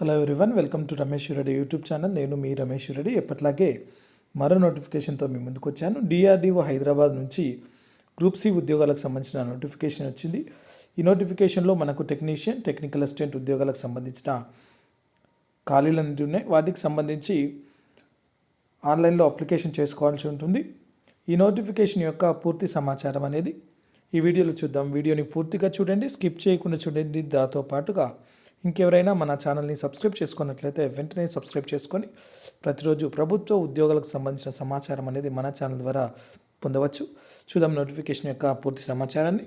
Hello everyone welcome to Ramesh Reddy YouTube channel నేను మీ రమేష్ రెడ్డి ఎప్పట్లాగే మరో నోటిఫికేషన్తో మీ ముందుకు వచ్చాను. డిఆర్డిఓ హైదరాబాద్ నుంచి గ్రూప్ సి ఉద్యోగాలకు సంబంధించిన నోటిఫికేషన్ వచ్చింది. ఈ నోటిఫికేషన్లో మనకు టెక్నీషియన్ టెక్నికల్ అసిస్టెంట్ ఉద్యోగాలకు సంబంధించిన ఖాళీలు అనేవి ఉన్నాయి. వాటికి సంబంధించి ఆన్లైన్లో అప్లికేషన్ చేసుకోవాల్సి ఉంటుంది. ఈ నోటిఫికేషన్ యొక్క పూర్తి సమాచారం అనేది ఈ వీడియోలో చూద్దాం. వీడియోని పూర్తిగా చూడండి స్కిప్ చేయకుండా చూడండి. దాంతో పాటుగా ఇంకెవరైనా మన ఛానల్ని సబ్స్క్రైబ్ చేసుకున్నట్లయితే వెంటనే సబ్స్క్రైబ్ చేసుకొని ప్రతిరోజు ప్రభుత్వ ఉద్యోగాలకు సంబంధించిన సమాచారం అనేది మన ఛానల్ ద్వారా పొందవచ్చు. చూద్దాం నోటిఫికేషన్ యొక్క పూర్తి సమాచారాన్ని.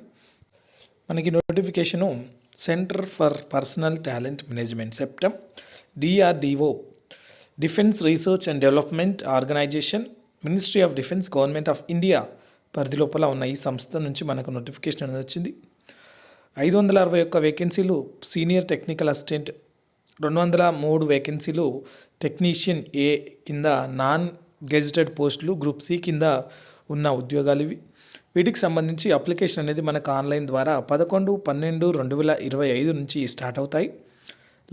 మనకి notification centre for personnel talent management CEPTAM DRDO defence research and development organisation ministry of defence government of India పరిధి లోపల ఉన్న ఈ సంస్థ నుంచి మనకు నోటిఫికేషన్ అనేది వచ్చింది. ఐదు వందల అరవై ఒక్క వేకెన్సీలు సీనియర్ టెక్నికల్ అసిస్టెంట్ రెండు వందల మూడు వేకెన్సీలు టెక్నీషియన్ ఏ కింద నాన్ గెజిటెడ్ పోస్టులు గ్రూప్ సి కింద ఉన్న ఉద్యోగాలు ఇవి. వీటికి సంబంధించి అప్లికేషన్ అనేది మనకు ఆన్లైన్ ద్వారా పదకొండు పన్నెండు రెండు వేల ఇరవై ఐదు నుంచి స్టార్ట్ అవుతాయి.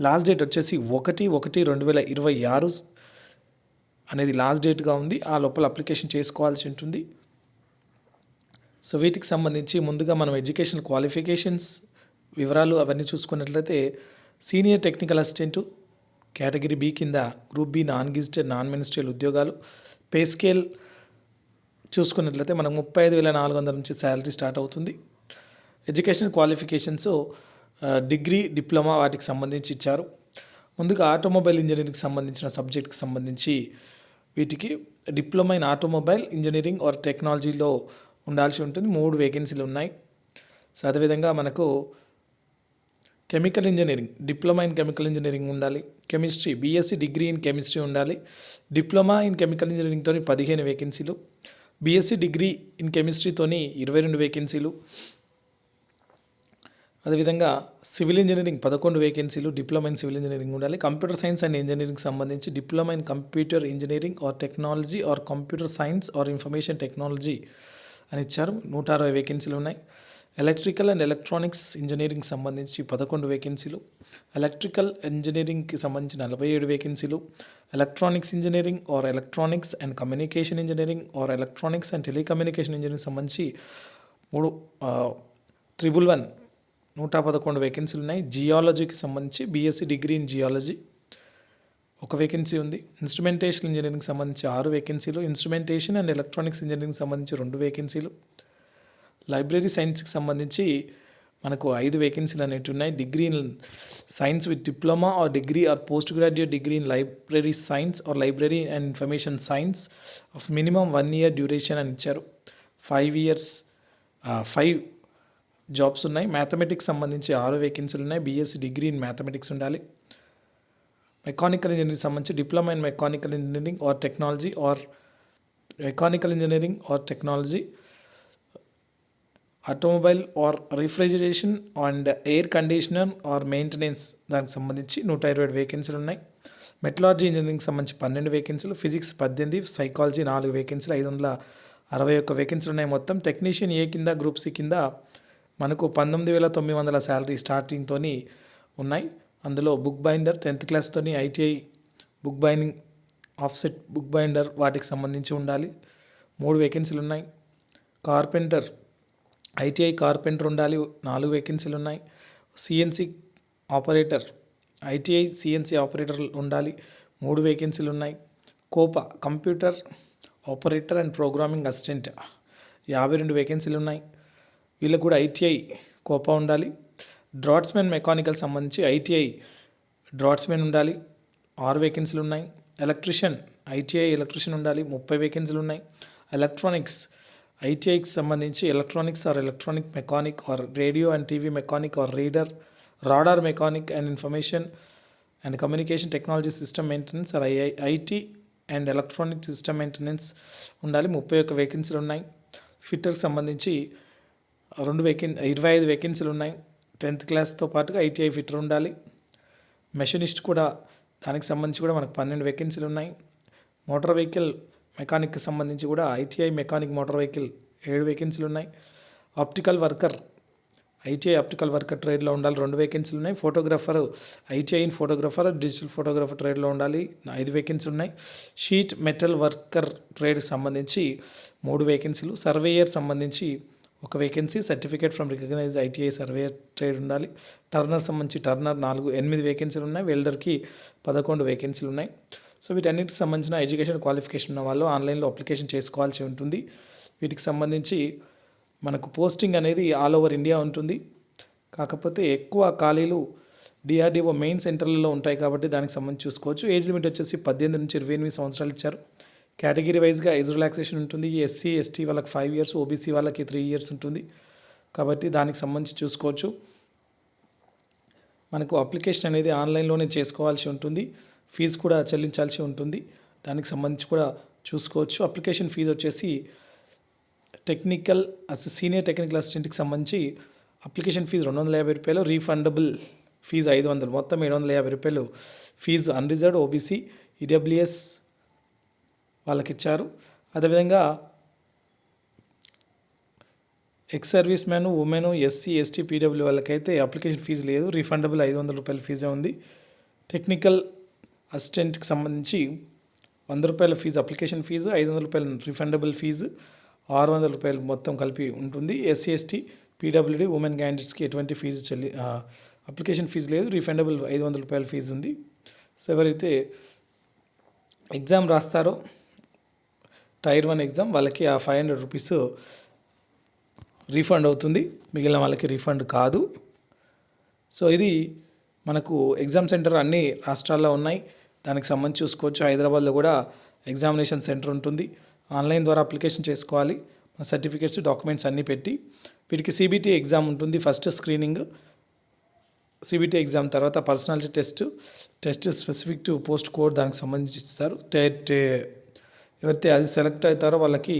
లాస్ట్ డేట్ వచ్చేసి ఒకటి ఒకటి రెండు వేల ఇరవై ఆరు అనేది లాస్ట్ డేట్గా ఉంది. ఆ లోపల అప్లికేషన్ చేసుకోవాల్సి ఉంటుంది. సో వీటికి సంబంధించి ముందుగా మనం ఎడ్యుకేషన్ క్వాలిఫికేషన్స్ వివరాలు అవన్నీ చూసుకున్నట్లయితే senior technical assistant category B కింద group B non gazetted non ministerial ఉద్యోగాలు పే స్కేల్ చూసుకున్నట్లయితే మనకు ముప్పై ఐదు వేల నాలుగు వందల నుంచి శాలరీ స్టార్ట్ అవుతుంది. ఎడ్యుకేషన్ క్వాలిఫికేషన్స్ డిగ్రీ డిప్లొమా వాటికి సంబంధించి ఇచ్చారు. ముందుగా ఆటోమొబైల్ ఇంజనీరింగ్కి సంబంధించిన సబ్జెక్ట్కి సంబంధించి వీటికి diploma in automobile engineering or టెక్నాలజీలో ఉండాల్సి ఉంటుంది. మూడు వేకెన్సీలు ఉన్నాయి. సో అదేవిధంగా మనకు chemical engineering diploma in chemical engineering ఉండాలి. Chemistry BSc degree in chemistry ఉండాలి. డిప్లొమా ఇన్ కెమికల్ ఇంజనీరింగ్తో పదిహేను వేకెన్సీలు బీఎస్సీ డిగ్రీ ఇన్ కెమిస్ట్రీతోని ఇరవై రెండు వేకెన్సీలు అదేవిధంగా సివిల్ ఇంజనీరింగ్ పదకొండు వేకెన్సీలు డిప్లొమా ఇన్ సివిల్ ఇంజనీరింగ్ ఉండాలి. కంప్యూటర్ సైన్స్ అండ్ ఇంజనీరింగ్ సంబంధించి diploma in computer engineering or technology or computer science or information technology అని ఇచ్చారు. నూట అరవై వేకెన్సీలు ఉన్నాయి. ఎలక్ట్రికల్ అండ్ ఎలక్ట్రానిక్స్ ఇంజనీరింగ్ సంబంధించి పదకొండు వేకెన్సీలు ఎలక్ట్రికల్ ఇంజనీరింగ్కి సంబంధించి నలభై ఏడు వేకెన్సీలు electronics engineering or electronics and communication engineering or electronics and telecommunication engineering సంబంధించి మూడు ట్రిబుల్ వన్ నూట పదకొండు వేకెన్సీలు ఉన్నాయి. జియాలజీకి సంబంధించి బీఎస్సీ డిగ్రీ ఇన్ జియాలజీ ఒక వేకెన్సీ ఉంది. ఇన్స్ట్రుమెంటేషన్ ఇంజనీరింగ్ సంబంధించి ఆరు వేకెన్సీలు ఇన్స్ట్రుమెంటేషన్ అండ్ ఎలక్ట్రానిక్స్ ఇంజనీరింగ్ సంబంధించి రెండు వేకెన్సీలు లైబ్రరీ సైన్స్కి సంబంధించి మనకు ఐదు వేకెన్సీలు అనేవి ఉన్నాయి. Degree in science with diploma or degree or post graduate degree in library science or library and information science of minimum one year duration అని ఇచ్చారు. ఫైవ్ ఇయర్స్ ఫైవ్ జాబ్స్ ఉన్నాయి. మ్యాథమెటిక్స్ సంబంధించి ఆరు వేకెన్సీలు ఉన్నాయి. బీఎస్సీ డిగ్రీ ఇన్ మ్యాథమెటిక్స్ ఉండాలి. Mechanical engineering సంబంధించి diploma in mechanical engineering or technology or mechanical engineering or technology automobile or refrigeration and air conditioner or maintenance దానికి సంబంధించి నూట ఇరవై ఏడు వేకెన్సీలు ఉన్నాయి. మెటలాజీ ఇంజనీరింగ్ సంబంధించి పన్నెండు వేకెన్సీలు ఫిజిక్స్ పద్దెనిమిది సైకాలజీ నాలుగు వేకెన్సీలు ఐదు వందల అరవై ఒక్క వేకెన్సీలు ఉన్నాయి మొత్తం. టెక్నీషియన్ ఏ కింద గ్రూప్ సి కింద మనకు పంతొమ్మిది వేల తొమ్మిది వందల శాలరీ స్టార్టింగ్తో ఉన్నాయి. అందులో book binder tenth క్లాస్తోని ITI book binding offset book binder వాటికి సంబంధించి ఉండాలి. మూడు వేకెన్సీలు ఉన్నాయి కార్పెంటర్ ఐటీఐ కార్పెంటర్ ఉండాలి. నాలుగు వేకెన్సీలు ఉన్నాయి CNC operator ITI CNC operator ఉండాలి. మూడు వేకెన్సీలు ఉన్నాయి COPA computer operator and programming assistant. యాభై రెండు వేకెన్సీలు ఉన్నాయి వీళ్ళకు కూడా ఐటీఐ కోపా ఉండాలి. డ్రాట్స్మెన్ మెకానికల్ సంబంధించి ఐటీఐ డ్రాట్స్మెన్ ఉండాలి. ఆరు వేకెన్సీలు ఉన్నాయి. ఎలక్ట్రిషియన్ ఐటీఐ ఎలక్ట్రిషియన్ ఉండాలి. ముప్పై వేకెన్సీలు ఉన్నాయి. ఎలక్ట్రానిక్స్ ఐటీఐకి సంబంధించి electronics or electronic mechanic or radio and TV mechanic or reader radar mechanic and information and communication technology system maintenance or II IT and electronic system maintenance ఉండాలి. ముప్పై ఒక్క వేకెన్సీలు ఉన్నాయి. ఫిట్టర్కి సంబంధించి రెండు వేకెన్ ఇరవై ఐదు వేకెన్సీలు ఉన్నాయి. టెన్త్ క్లాస్తో పాటుగా ఐటీఐ ఫిట్టర్ ఉండాలి. మెషనిస్ట్ కూడా దానికి సంబంధించి కూడా మనకు పన్నెండు వేకెన్సీలు ఉన్నాయి. మోటార్ వెహికల్ మెకానిక్కి సంబంధించి కూడా ఐటీఐ మెకానిక్ మోటార్ వెహికల్ ఏడు వేకెన్సీలు ఉన్నాయి. Optical worker ITI optical worker ట్రేడ్లో ఉండాలి రెండు వేకెన్సీలు ఉన్నాయి. Photographer ITI in photographer digital photographer ట్రేడ్లో ఉండాలి ఐదు వేకెన్సీలు ఉన్నాయి. షీట్ మెటల్ వర్కర్ ట్రేడ్కి సంబంధించి మూడు వేకెన్సీలు సర్వేయర్ సంబంధించి ఒక vacancy certificate from recognise ITI survey trade ఉండాలి. టర్నర్ సంబంధించి టర్నర్ నాలుగు ఎనిమిది వేకెన్సీలు ఉన్నాయి. వెల్డర్కి పదకొండు వేకెన్సీలు ఉన్నాయి. సో వీటన్నిటికి సంబంధించిన ఎడ్యుకేషన్ క్వాలిఫికేషన్ ఉన్న వాళ్ళు ఆన్లైన్లో అప్లికేషన్ చేసుకోవాల్సి ఉంటుంది. వీటికి సంబంధించి మనకు పోస్టింగ్ అనేది ఆల్ ఓవర్ ఇండియా ఉంటుంది. కాకపోతే ఎక్కువ ఖాళీలు డిఆర్డిఓ మెయిన్ సెంటర్లలో ఉంటాయి కాబట్టి దానికి సంబంధించి చూసుకోవచ్చు. ఏజ్ లిమిట్ వచ్చేసి పద్దెనిమిది నుంచి ఇరవై ఎనిమిది సంవత్సరాలు ఇచ్చారు. కేటగిరీ వైజ్గా ఏజ్ రిలాక్సేషన్ ఉంటుంది. ఎస్సీ ఎస్టీ వాళ్ళకి ఫైవ్ ఇయర్స్ ఓబీసీ వాళ్ళకి త్రీ ఇయర్స్ ఉంటుంది. కాబట్టి దానికి సంబంధించి చూసుకోవచ్చు. మనకు అప్లికేషన్ అనేది ఆన్లైన్లోనే చేసుకోవాల్సి ఉంటుంది. ఫీజు కూడా చెల్లించాల్సి ఉంటుంది. దానికి సంబంధించి కూడా చూసుకోవచ్చు. అప్లికేషన్ ఫీజు వచ్చేసి టెక్నికల్ అస్ సీనియర్ టెక్నికల్ అసిస్టెంట్కి సంబంధించి అప్లికేషన్ ఫీజు రెండు వందల యాభై రూపాయలు రీఫండబుల్ ఫీజు ఐదు వందలు. మొత్తం ఏడు వందల యాభై రూపాయలు. ఫీజు అన్రిజర్వ్డ్ ఓబీసీ ఈడబ్ల్యూఎస్ వాళ్ళకి ఇచ్చారు అదేవిధంగా ex service man women SC ST PW వాళ్ళకైతే అప్లికేషన్ ఫీజు లేదు. రీఫండబుల్ ఐదు వందల రూపాయల ఫీజే ఉంది. టెక్నికల్ అసిస్టెంట్కి సంబంధించి వంద రూపాయల ఫీజు అప్లికేషన్ ఫీజు ఐదు వందల రూపాయల రిఫండబుల్ ఫీజు ఆరు వందల రూపాయలు మొత్తం కలిపి ఉంటుంది. ఎస్సీ ఎస్టీ పీడబ్ల్యూడి ఉమెన్ క్యాండిడేట్స్కి ఎటువంటి ఫీజు చెల్లి అప్లికేషన్ ఫీజు లేదు. రీఫండబుల్ ఐదు వందల రూపాయల ఫీజు ఉంది. సో ఎవరైతే ఎగ్జామ్ రాస్తారో టైర్ వన్ ఎగ్జామ్ వాళ్ళకి ఆ ఫైవ్ హండ్రెడ్ రూపీస్ రీఫండ్ అవుతుంది. మిగిలిన వాళ్ళకి రీఫండ్ కాదు. సో ఇది మనకు ఎగ్జామ్ సెంటర్ అన్ని రాష్ట్రాల్లో ఉన్నాయి. దానికి సంబంధించి చూసుకోవచ్చు. హైదరాబాద్లో కూడా ఎగ్జామినేషన్ సెంటర్ ఉంటుంది. ఆన్లైన్ ద్వారా అప్లికేషన్ చేసుకోవాలి. మన సర్టిఫికేట్స్ డాక్యుమెంట్స్ అన్నీ పెట్టి వీటికి సిబిటీ ఎగ్జామ్ ఉంటుంది. ఫస్ట్ స్క్రీనింగ్ సిబిటీ ఎగ్జామ్ తర్వాత personality test test specific to post code దానికి సంబంధించి ఇస్తారు. టే- ఎవరైతే అది సెలెక్ట్ అవుతారో వాళ్ళకి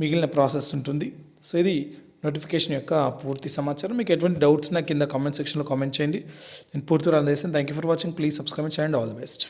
మిగిలిన ప్రాసెస్ ఉంటుంది. సో ఇది నోటిఫికేషన్ యొక్క పూర్తి సమాచారం. మీకు ఎటువంటి డౌట్స్ నా కింద కామెంట్ సెక్షన్లో కామెంట్ చేయండి. నేను పూర్తి అందజేస్తాను thank you for watching please subscribe చేయండి ఆల్ ది బెస్ట్